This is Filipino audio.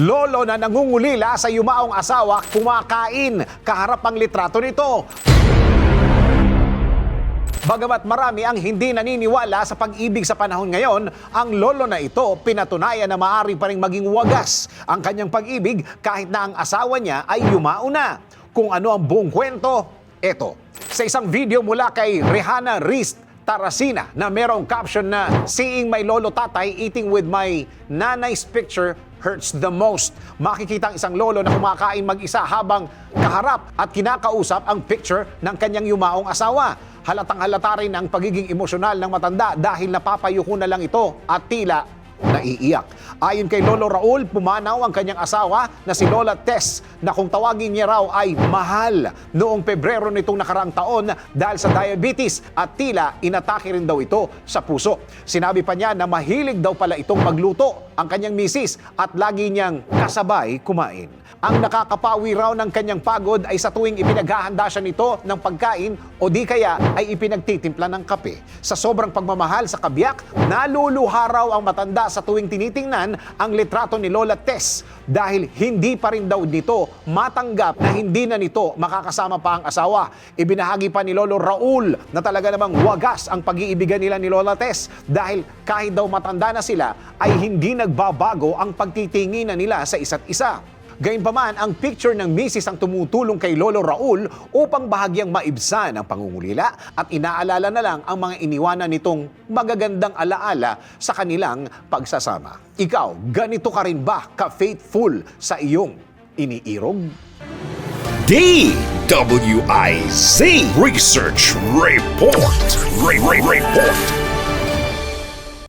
Lolo na nangungulila sa yumaong asawa kumakain kaharap ang litrato nito. Bagamat marami ang hindi naniniwala sa pag-ibig sa panahon ngayon, ang lolo na ito pinatunayan na maaari pa rin maging wagas ang kanyang pag-ibig kahit na ang asawa niya ay yumao na. Kung ano ang buong kwento, eto. Sa isang video mula kay Rihanna Rist Tarasina na merong caption na Seeing my lolo tatay eating with my nanay's picture hurts the most. Makikita ang isang lolo na kumakain mag-isa habang kaharap at kinakausap ang picture ng kanyang yumaong asawa. Halatang halata rin ang pagiging emosyonal ng matanda dahil napapayuko na lang ito at tila naiiyak. Ayon kay Lolo Raul, pumanaw ang kanyang asawa na si Lola Tess na kung tawagin niya raw ay mahal noong Pebrero nitong nakaraang taon dahil sa diabetes at tila inatake rin daw ito sa puso. Sinabi pa niya na mahilig daw pala itong magluto ang kanyang misis at lagi niyang kasabay kumain. Ang nakakapawi raw ng kanyang pagod ay sa tuwing ipinaghahanda siya nito ng pagkain o di kaya ay ipinagtitimpla ng kape. Sa sobrang pagmamahal sa kabiyak, naluluha raw ang matanda sa tuwing tinitingnan ang litrato ni Lola Tess dahil hindi pa rin daw nito matanggap na hindi na nito makakasama pa ang asawa. Ibinahagi pa ni Lolo Raul na talaga namang wagas ang pag-iibigan nila ni Lola Tess dahil kahit daw matanda na sila ay hindi nagbabago ang pagtitinginan nila sa isa't isa. Gayunpaman, ang picture ng misis ang tumutulong kay Lolo Raul upang bahagyang maibsan ang pangungulila at inaalala na lang ang mga iniwanan nitong magagandang alaala sa kanilang pagsasama. Ikaw, ganito ka rin ba ka-faithful sa iyong iniirog? DWIZ Research Report. Re- Re- Report.